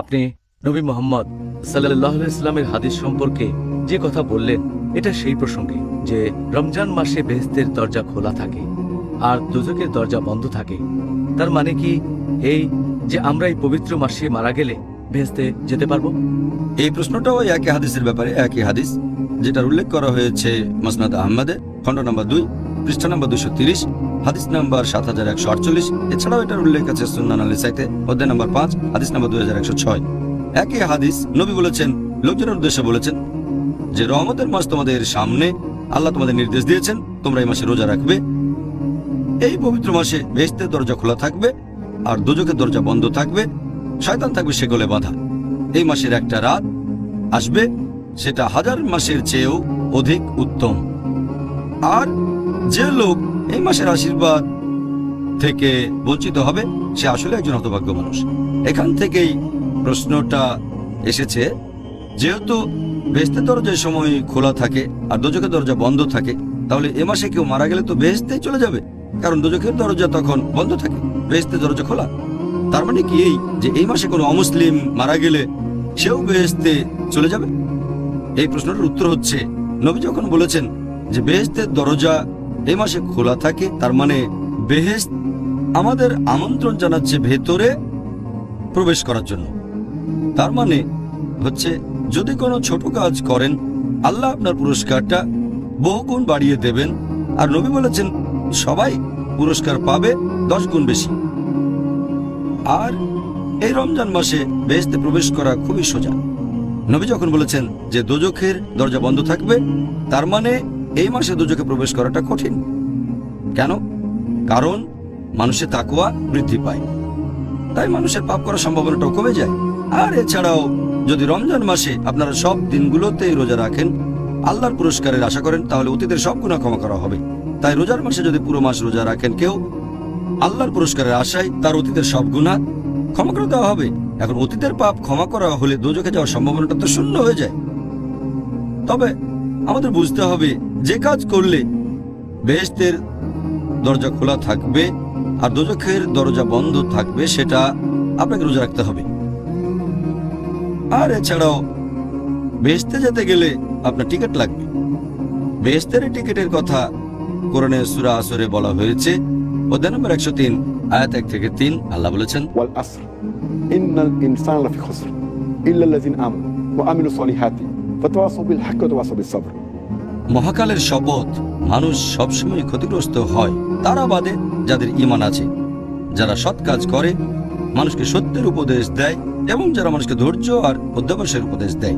আপনি নবী মোহাম্মদ সাল্লাহ ইসলামের হাদিস সম্পর্কে যে কথা বললেন, এটা সেই প্রসঙ্গে যে রমজান মাসে বেহেস্তের দরজা খোলা থাকে আর দুজকের দরজা বন্ধ থাকে। তার মানে কি এই যে আমরা এই পবিত্র মাসে মারা গেলে বেহেস্তে যেতে পারব? এই প্রশ্নটাও একই হাদিসের ব্যাপারে একই হাদিস, যেটার উল্লেখ করা হয়েছে মসনাদ আহমদে, খণ্ড নম্বর দুই। পৃষ্ঠা নম্বর দুশো তিরিশ, হাদিস নাম্বার সাত হাজার একশো আটচল্লিশ, এছাড়াও এটার উল্লেখ আছে সুন্নান আলী সাইতে, অধ্যায় নম্বর পাঁচ, হাদিস নম্বর দুই হাজার একশো ছয়। একই হাদিস নবী বলেছেন, লোকজনের উদ্দেশ্যে বলেছেন যে, রহমতের মাস তোমাদের সামনে, আল্লাহ তোমাদের নির্দেশ দিয়েছেন, তোমরা এই মাসে রোজা রাখবে। এই পবিত্র মাসে বেহেস্তের দরজা খোলা থাকবে, আর দুজকের দরজা বন্ধ থাকবে, শয়তান থাকবে সেগুলো বাঁধা। এই মাসের একটা রাত আসবে, সেটা হাজার মাসের চেয়েও অধিক উত্তম। আর যে লোক এই মাসের আশীর্বাদ থেকে বঞ্চিত হবে, সে আসলে একজন হতভাগ্য মানুষ। এখান থেকেই প্রশ্নটা এসেছে, যেহেতু বেহেস্তের দরজা এই সময় খোলা থাকে আর দোজকের দরজা বন্ধ থাকে, তাহলে এ মাসে কেউ মারা গেলে তো বেহেস্তেই চলে যাবে। কারণ দোজকের দরজা তখন বন্ধ থাকে বেহেস্তের দরজা খোলা। তার মানে কি এই যে এই মাসে কোনো অমুসলিম মারা গেলে সেও বেহেস্তে চলে যাবে? এই প্রশ্নটার উত্তর হচ্ছে, নবী যখন বলেছেন যে বেহেস্তের দরজা এই মাসে খোলা থাকে, তার মানে বেহেস্ত আমাদের আমন্ত্রণ জানাচ্ছে ভেতরে প্রবেশ করার জন্য। তার মানে হচ্ছে, যদি কোনো ছোট কাজ করেন, আল্লাহ আপনার পুরস্কারটা বহুগুণ বাড়িয়ে দেবেন। আর নবী বলেছেন, সবাই পুরস্কার পাবে দশ গুণ বেশি। আর এই রমজান মাসে বেহেস্তে প্রবেশ করা খুবই সোজা। নবী যখন বলেছেন যে দোজখের দরজা বন্ধ থাকবে, তার মানে এই মাসে দোজখে প্রবেশ করাটা কঠিন। কেন? কারণ মানুষের তাকুয়া বৃদ্ধি পায়। তাই মানুষের পাপ করার সম্ভাবনাটাও কমে যায়। আর এছাড়াও, যদি রমজান মাসে আপনারা সব দিনগুলোতেই রোজা রাখেন, আল্লাহর পুরস্কারের আশা করেন, তাহলে অতীতের সব গুণা ক্ষমা করা হবে। তাই রোজার মাসে যদি পুরো মাস রোজা রাখেন কেউ, আল্লাহর পুরস্কারের আশায় তার অতীতের সব গুণা ক্ষমা করে দেওয়া হবে। এখন অতীতের পাপ ক্ষমা করা হলে দোজখে যাওয়ার সম্ভাবনাটা তো শূন্য হয়ে যায়। তবে আমাদের বুঝতে হবে, যে কাজ করলে বেহেস্তের দরজা খোলা থাকবে আর দোজখের দরজা বন্ধ থাকবে, সেটা আপনাকে রোজা রাখতে হবে। আর এছাড়াও বেহেস্তে যেতে গেলে আপনার টিকিট লাগবে। বেহেস্তের টিকিটের কথা কোরআনে সুরা আসরে বলা হয়েছে। অধ্যায় নম্বর একশো তিন, আয়াত এক থেকে তিন, আল্লাহ বলেছেন ইন্নাল ইনসান লাফি খসর। ইল্লাল্লাযিন আমানু ওয়া আমিলুস সলিহাতি। মহাকালের শপথ মানুষ সবসময় ক্ষতিগ্রস্ত হয় তারা বাদে যাদের ইমান আছে। যারা সৎ কাজ করে, মানুষকে সত্যের উপদেশ দেয় এবং যারা মানুষকে ধৈর্য আর অধ্যাবসায়ের উপদেশ দেয়।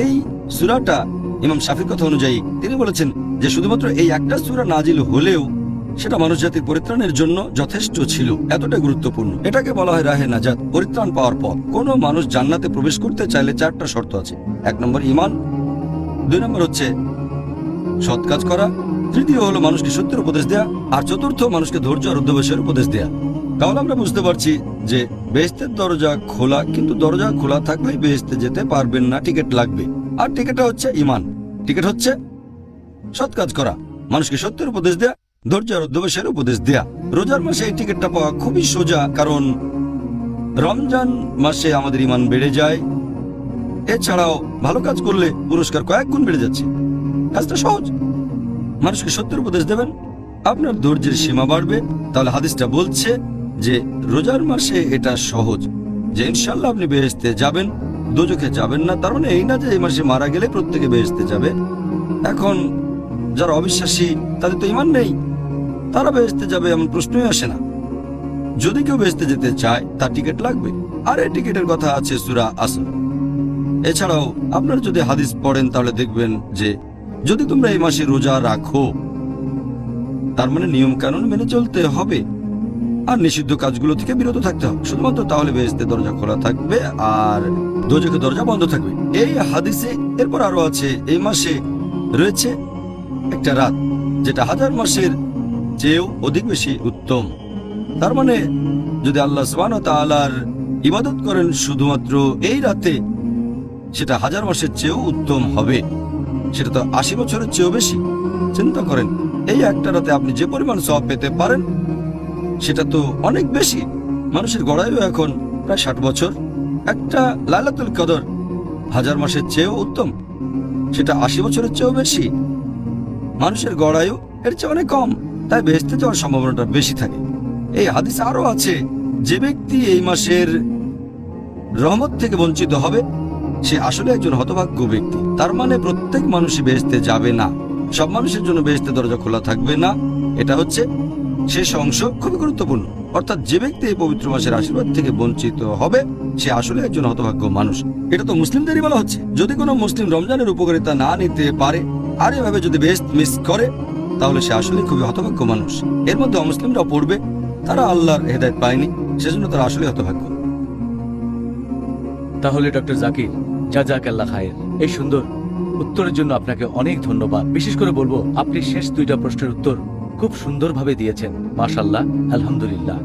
এই সুরাটা ইমাম শাফির কথা অনুযায়ী তিনি বলেছেন যে শুধুমাত্র এই একটা সুরা নাজিল হলেও সেটা মানুষ জাতির পরিত্রাণের জন্য যথেষ্ট ছিল, এতটা গুরুত্বপূর্ণ। এটাকে বলা হয় রাহে নাজাত, পরিত্রাণ পাওয়ার পর কোনো মানুষ জান্নাতে প্রবেশ করতে চাইলে চারটা শর্ত আছে। এক নম্বর ইমান দুই নম্বর হচ্ছে সৎ কাজ করা, তৃতীয় হলো মানুষকে সত্যের উপদেশ দেয়া, আর চতুর্থ মানুষকে ধৈর্য আর অধ্যবসায়ের উপদেশ দেয়া। তাহলে আমরা বুঝতে পারছি যে বেহেস্তের দরজা খোলা, কিন্তু দরজা খোলা থাকলেই বেহেস্তে যেতে পারবেন না, টিকিট লাগবে। আর টিকিটটা হচ্ছে ইমান টিকিট হচ্ছে সৎ কাজ করা, মানুষকে সত্যের উপদেশ দেয়া ধৈর্য আর উপদেশ দেয়া। রোজার মাসে এই টিকিটটা পাওয়া খুবই সোজা, কারণ রমজান মাসে আমাদের ইমান বেড়ে যায়। এছাড়াও ভালো কাজ করলে পুরস্কার কয়েক গুণ বেড়ে যাচ্ছে। কাজটা সহজ। মানুষকে সত্যের উপদেশ দেবেন। আপনার ধৈর্যের সীমা বাড়বে। তাহলে হাদিসটা বলছে যে, রোজার মাসে এটা সহজ। যে ইনশাল্লাহ আপনি বেহেস্তে যাবেন, দোজখে যাবেন না, তার মানে এই না যে এই মাসে মারা গেলে প্রত্যেকে বেহেস্তে যাবে। এখন যারা অবিশ্বাসী, তাদের তো ইমান নেই। তারা বেহেস্তে যাবে এমন প্রশ্নই আসে না। যদি কেউ বেহেস্তে যেতে চায়, তার টিকিট লাগবে। আর এই টিকিটের কথা আছে সুরা আসর। এছাড়াও, আপনারা যদি হাদিস পড়েন, তাহলে দেখবেন যে, যদি তোমরা এই মাসে রোজা রাখো, তার মানে নিয়ম কানুন মেনে চলতে হবে। আর নিষিদ্ধ কাজগুলো থেকে বিরত থাকতে হবে। শুধুমাত্র তাহলে বেহেস্তে দরজা খোলা থাকবে, আর দোজকে দরজা বন্ধ থাকবে। এই হাদিসে এরপর আরও আছে, এই মাসে রয়েছে একটা রাত, যেটা হাজার মাসের চেয়েও অধিক বেশি উত্তম। তার মানে যদি আল্লাহ সুবান ইবাদত করেন, শুধুমাত্র এই রাতে সেটা হাজার মাসের চেয়েও উত্তম হবে। সেটা তো আশি বছরের চেয়েও বেশি। চিন্তা করেন, এই একটা রাতে আপনি যে পরিমাণ সব পেতে পারেন, সেটা তো অনেক বেশি। মানুষের গড়াইও এখন প্রায় ষাট বছর। একটা লাইলাতুল কদর হাজার মাসের চেয়েও উত্তম। সেটা আশি বছরের চেয়েও বেশি। মানুষের গড়ায়ু এর চেয়ে অনেক কম। তাই বেহেস্তে যাওয়ার সম্ভাবনাটা বেশি থাকে। এই হাদিস আরও আছে, যে ব্যক্তি এই মাসের রহমত থেকে বঞ্চিত হবে, সে আসলে একজন হতভাগ্য ব্যক্তি। তার মানে প্রত্যেক মানুষই বেহেস্তে যাবে না। সব মানুষের জন্য বেহেস্তে দরজা খোলা থাকবে না। এটা হচ্ছে শেষ অংশ, খুবই গুরুত্বপূর্ণ। অর্থাৎ যে ব্যক্তি এই পবিত্র মাসের আশীর্বাদ থেকে বঞ্চিত হবে, সে আসলে একজন হতভাগ্য মানুষ। এটা তো মুসলিমদেরই বলা হচ্ছে। যদি কোনো মুসলিম রমজানের উপকারিতা না নিতে পারে, আর এভাবে যদি বেস্ট মিস করে তাহলে সে আসলে খুবই হতভাগ্য মানুষ। এর মধ্যে অমুসলিমরা পড়বে, তারা আল্লাহর হেদায়ত পায়নি, সেজন্য তারা আসলে হতভাগ্য। তাহলে ডক্টর জাকির যা যাক আল্লাহ খায়ের। এই সুন্দর উত্তরের জন্য আপনাকে অনেক ধন্যবাদ। বিশেষ করে বলব, আপনি শেষ দুইটা প্রশ্নের উত্তর খুব সুন্দরভাবে দিয়েছেন। মাশাল্লাহ আলহামদুলিল্লাহ।